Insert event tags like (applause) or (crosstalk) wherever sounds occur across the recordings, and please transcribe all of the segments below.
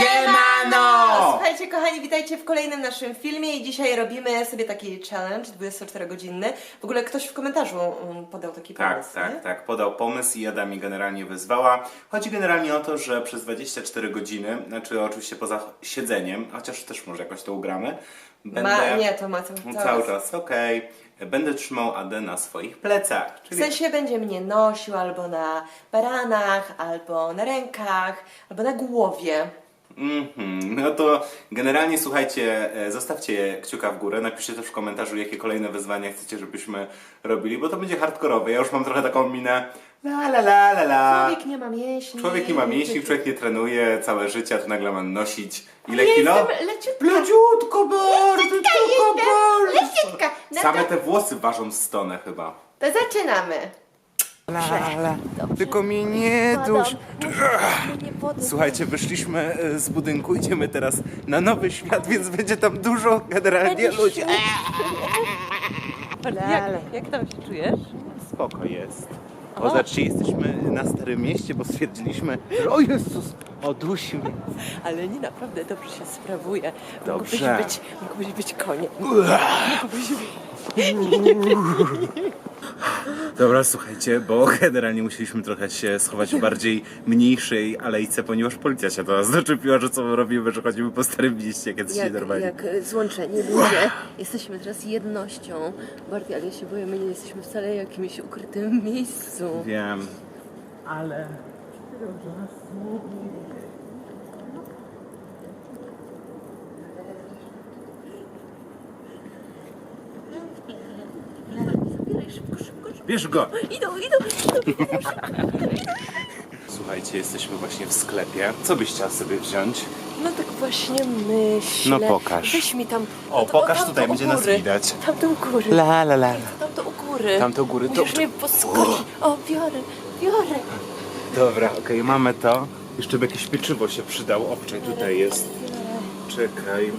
Siemano! Słuchajcie, kochani, witajcie w kolejnym naszym filmie i dzisiaj robimy sobie taki challenge 24-godzinny. W ogóle ktoś w komentarzu um, podał taki Tak, pomysł, tak, nie? tak. Podał pomysł i Ada mi generalnie wyzwała. Chodzi generalnie o to, że przez 24 godziny, znaczy oczywiście poza siedzeniem, chociaż też może jakoś to ugramy, będę... Ma, nie, to ma cały, cały czas. czas, okej. Będę trzymał Adę na swoich plecach. W Czyli sensie będzie mnie nosił albo na baranach, albo na rękach, albo na głowie. Mhm, no to generalnie słuchajcie, e, zostawcie kciuka w górę, napiszcie też w komentarzu, jakie kolejne wyzwania chcecie, żebyśmy robili, bo to będzie hardkorowe. Ja już mam trochę taką minę la la la la la. Człowiek nie ma mięśni. Człowiek nie ma mięśni, człowiek nie trenuje całe życie, a tu nagle ma nosić ile Ja kilo? leciutka. Leciutko bardzo, tylko bardzo. Leciutka. No Same to, te włosy ważą stonę chyba. to zaczynamy. Tylko mnie nie duś. Nie podnieś. Słuchajcie, wyszliśmy e, z budynku, idziemy teraz na nowy świat, więc będzie tam dużo generalnie ludzi. Jak, jak tam się czujesz? Spoko jest. O, zobaczcie, jesteśmy na Starym Mieście, bo stwierdziliśmy, że o Jezus, o dusi mnie. Ale nie naprawdę dobrze się sprawuje. Dobrze. Mógłbyś być, mógłbyś być koniem. (laughs) Dobra, słuchajcie, bo (laughs) generalnie musieliśmy trochę się schować w bardziej mniejszej alejce, ponieważ policja się do nas doczepiła, że co my robimy, że chodzimy po Starym Mieście, jak jacyś Jak, normalni. jak e, złączeni ludzie. Jesteśmy teraz jednością. Bardziej, ale ja się boję, my nie jesteśmy wcale w jakimś ukrytym miejscu. Wiem. Ale... Bierz go! Idą, idą, idą. Słuchajcie, jesteśmy właśnie w sklepie. Co byś chciała sobie wziąć? No tak właśnie myślę. No pokaż. Weź mi tam. O, no to- pokaż tutaj, u będzie nas góry. widać. Tam to u góry. La la la. Tam to u góry. Tam to u góry, to- Musisz mnie poskoczyć. O, biorę, biorę. Dobra, okej, mamy to. Jeszcze by jakieś pieczywo się przydało. Obczaj, tutaj jest. Czekaj.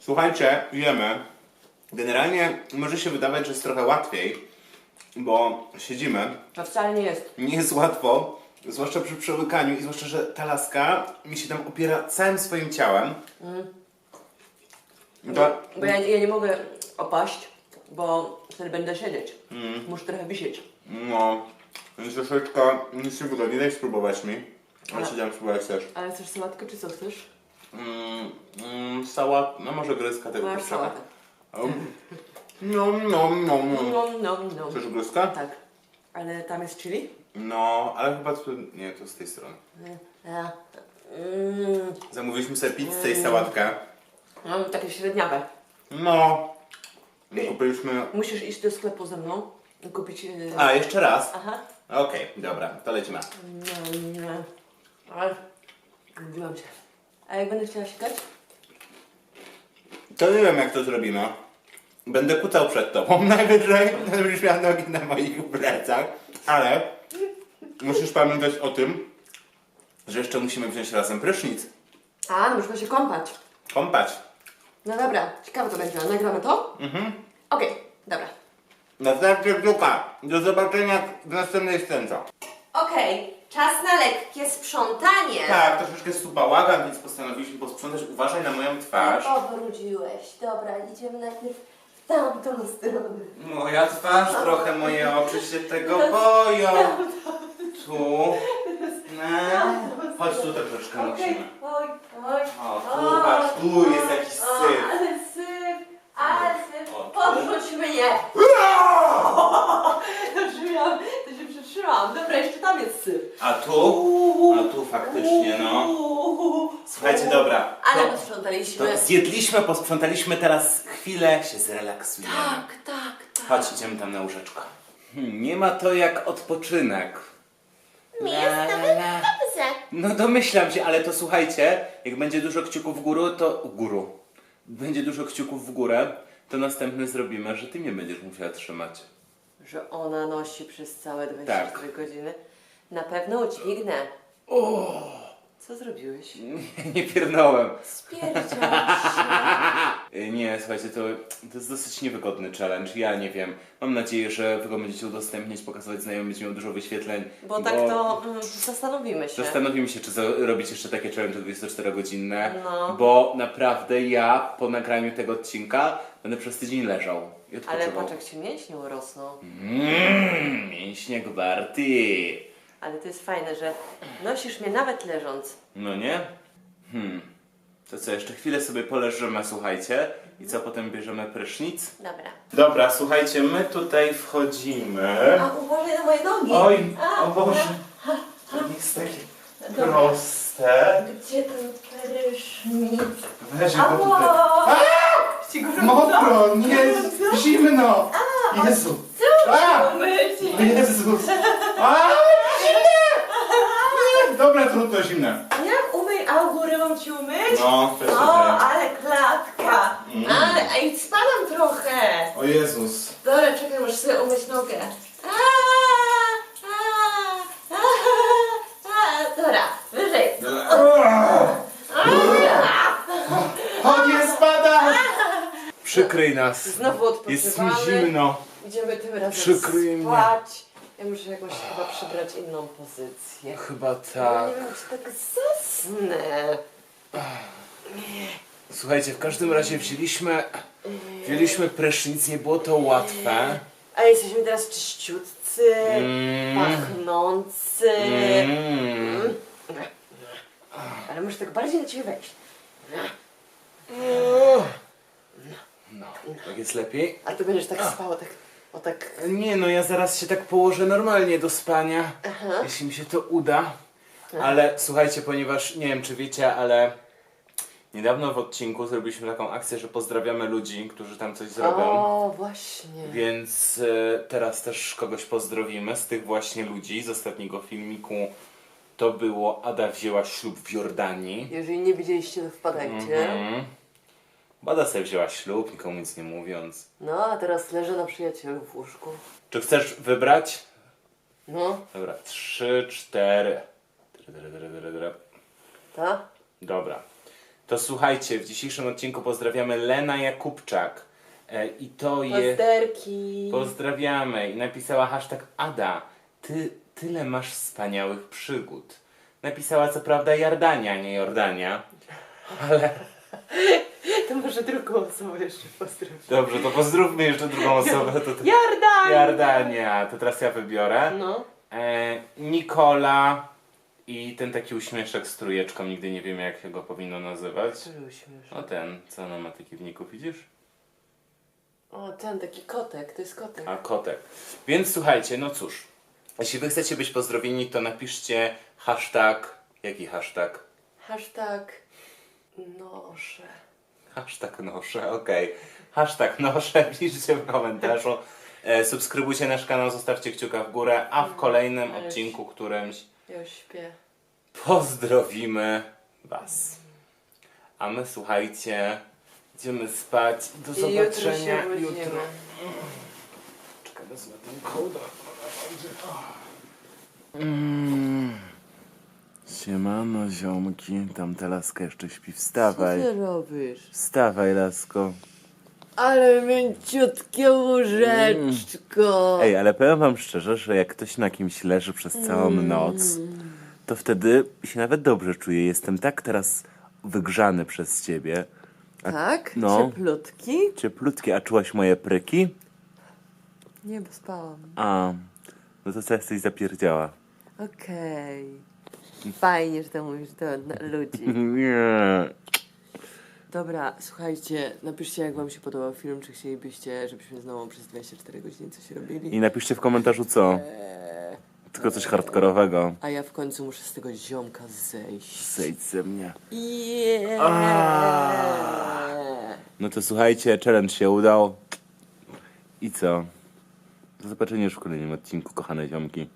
Słuchajcie, jemy. Generalnie może się wydawać, że jest trochę łatwiej, bo siedzimy. To wcale nie jest. Nie jest łatwo, zwłaszcza przy przełykaniu i zwłaszcza, że ta laska mi się tam opiera całym swoim ciałem. To, Bo ja, ja nie mogę opaść, bo wtedy będę siedzieć. Muszę trochę wisieć. no, więc troszeczkę nic nie wygodnie. Daj spróbować mi. Ja ci dam spróbować też. Ale chcesz sałatkę, czy co chcesz? Mm, mm, sałat, no może gryzka tego Masz kurczaka. sałatę. No, no, no, no. No, no, no. Chcesz gryzka? Tak. Ale tam jest chili? No, ale chyba to, nie, to z tej strony. Ja. Mm, Zamówiliśmy sobie pizzę i sałatkę. no, takie średniawe. No, kupiliśmy... Musisz iść do sklepu ze mną i kupić... Yy... A, jeszcze raz? Aha. Okej, dobra, to lecimy. Nie. Ale... Lubiłam cię. A jak będę chciała sikać? To nie wiem, jak to zrobimy. Będę kutał przed tobą. (laughs) Najwyżej będziesz miał nogi na moich plecach. Ale musisz pamiętać o tym, że jeszcze musimy wziąć razem prysznic. A, no można się kąpać. Kąpać. No dobra, ciekawe to będzie. Nagramy to? Mhm. Okej, dobra. Następnie kciuka. Do zobaczenia w następnej scence. Okej, czas na lekkie sprzątanie. Tak, troszeczkę jest tu bałagan, więc postanowiliśmy posprzątać. Uważaj na moją twarz. Obrudziłeś. Dobra, idziemy najpierw w tamtą stronę. Moja twarz, trochę moje oczy się tego (laughs) boją. Tu. No. Chodź tu troszeczkę musimy. Oj, oj. O, tu, patrz, tu jest jakiś syf. Ale syf, ale syf. O, tu. Podrzuć mnie. (laughs) przetrzymałam. Dobra, jeszcze tam jest syf. A tu? A tu faktycznie, no. Słuchajcie, dobra. Ale To, posprzątaliśmy. to zjedliśmy, posprzątaliśmy, teraz chwilę się zrelaksujemy. Tak, tak, tak. Chodź, idziemy tam na łóżeczko. Hmm, nie ma to jak odpoczynek. Mi La, jest la, la. dobrze. No domyślam się, ale to słuchajcie, jak będzie dużo kciuków w górę, to... Góru. Będzie dużo kciuków w górę, to następny zrobimy, że ty mnie będziesz musiała trzymać. Że ona nosi przez całe 24 Tak. godziny. Na pewno udźwignę. Co zrobiłeś? (laughs) Nie piernąłem. Spierdział się. Y, (laughs) Nie, słuchajcie, to, to jest dosyć niewygodny challenge. Ja nie wiem. Mam nadzieję, że wy go będziecie udostępniać, pokazywać znajomym, będzie miał dużo wyświetleń. Bo tak to mm, zastanowimy się. Zastanowimy się, czy zrobić jeszcze takie challenge 24-godzinne, No. bo naprawdę ja po nagraniu tego odcinka będę przez tydzień leżał i Ale odpoczywał. patrz jak ci mięśnie urosną. Mmm, mięśnie gwarty. Ale to jest fajne, że nosisz mnie nawet leżąc. No nie? Hmm. To co, jeszcze chwilę sobie poleżymy, słuchajcie. I co, potem bierzemy prysznic? Dobra. Dobra, słuchajcie, my tutaj wchodzimy. A uważaj na moje nogi. Oj, o Boże. To nie jest takie proste. Gdzie ten prysznic? Weź go tutaj. Mokro, nie, zimno. Jezu. A, Jezus. A, zimne. Nie, Dobra, trudno, zimne. Jak umyj, a u góry mam ci umyć? No, też O, ale klatka. Ale, ej, spadam trochę. O Jezus. Dobra, czekaj, muszę sobie umyć nogę. A, a, a, a. Dobra, wyżej. O, nie spada. Przykryj nas. Znowu Jest mi odpoczywamy. zimno. Idziemy tym razem Przykryj mnie. spać. Ja muszę jakoś chyba przybrać inną pozycję. Chyba Ja tak. nie wiem, czy tak zasnę. Słuchajcie, w każdym razie wzięliśmy, wzięliśmy prysznic, nie było to łatwe. A jesteśmy teraz czyściutcy, Mm. pachnący. Mm. Ale muszę tak bardziej na ciebie wejść. No, tak jest lepiej. A ty będziesz tak spał, tak, o tak. Nie no, ja zaraz się tak położę normalnie do spania, jeśli mi się to uda. Ale słuchajcie, ponieważ nie wiem czy wiecie, ale niedawno w odcinku zrobiliśmy taką akcję, że pozdrawiamy ludzi, którzy tam coś zrobią. O, właśnie. Więc e, teraz też kogoś pozdrowimy z tych właśnie ludzi z ostatniego filmiku. To było Ada wzięła ślub w Jordanii. Jeżeli nie widzieliście, to wpadajcie. Mhm. Bada sobie wzięła ślub, nikomu nic nie mówiąc. No, a teraz leżę na przyjacielu w łóżku. Czy chcesz wybrać? No, Dobra, trzy, cztery. Dre. tak? Dobra. To słuchajcie, w dzisiejszym odcinku pozdrawiamy Lena Jakubczak. E, I to jest... Pozderki. Pozdrawiamy. I napisała hashtag Ada. Ty tyle masz wspaniałych przygód. Napisała co prawda Jordania, nie Jordania. (laughs) To może drugą osobę jeszcze pozdrowić. Dobrze, to pozdrówmy jeszcze drugą osobę. To, to... Jordan! Jordania. To teraz ja wybiorę. No. E, Nikola i ten taki uśmieszek z trójeczką, nigdy nie wiemy jak go powinno nazywać. Który uśmiesz. No ten, co ona ma taki wników, widzisz? O, ten taki kotek, to jest kotek. A kotek. Więc słuchajcie, no cóż. Jeśli wy chcecie być pozdrowieni, to napiszcie hashtag. Jaki hashtag? Hashtag noszę. Hashtag noszę, okej. Hashtag noszę, (laughs) piszcie w komentarzu. E, subskrybujcie nasz kanał, zostawcie kciuka w górę, a w kolejnym ale odcinku którymś Ja już śpię. pozdrowimy was. A my słuchajcie, idziemy spać. Do I jutro się zobaczenia budzimy. jutro. Czekaj, wezmę ten kołdar. Mm. Siemano ziomki, tamta laska jeszcze śpi, wstawaj. robisz? Wstawaj lasko. Ale mięciutkie łóżeczko. Ej, ale powiem wam szczerze, że jak ktoś na kimś leży przez całą noc, to wtedy się nawet dobrze czuję. Jestem tak teraz wygrzany przez ciebie. Tak? No. Cieplutki? Cieplutkie, a czułaś moje pryki? Nie, bo spałam. A, no to co jesteś zapierdziała? Okej. Fajnie, że to mówisz do ludzi. (laughs) Nie. Dobra, słuchajcie, napiszcie jak wam się podobał film, czy chcielibyście, żebyśmy znowu przez 24 godziny coś robili. I napiszcie w komentarzu co. Eee, Tylko coś hardkorowego. a ja w końcu muszę z tego ziomka zejść. Zejdź ze mnie. Yeah. No to słuchajcie, challenge się udał. I co? Do zobaczenia już w kolejnym odcinku, kochane ziomki.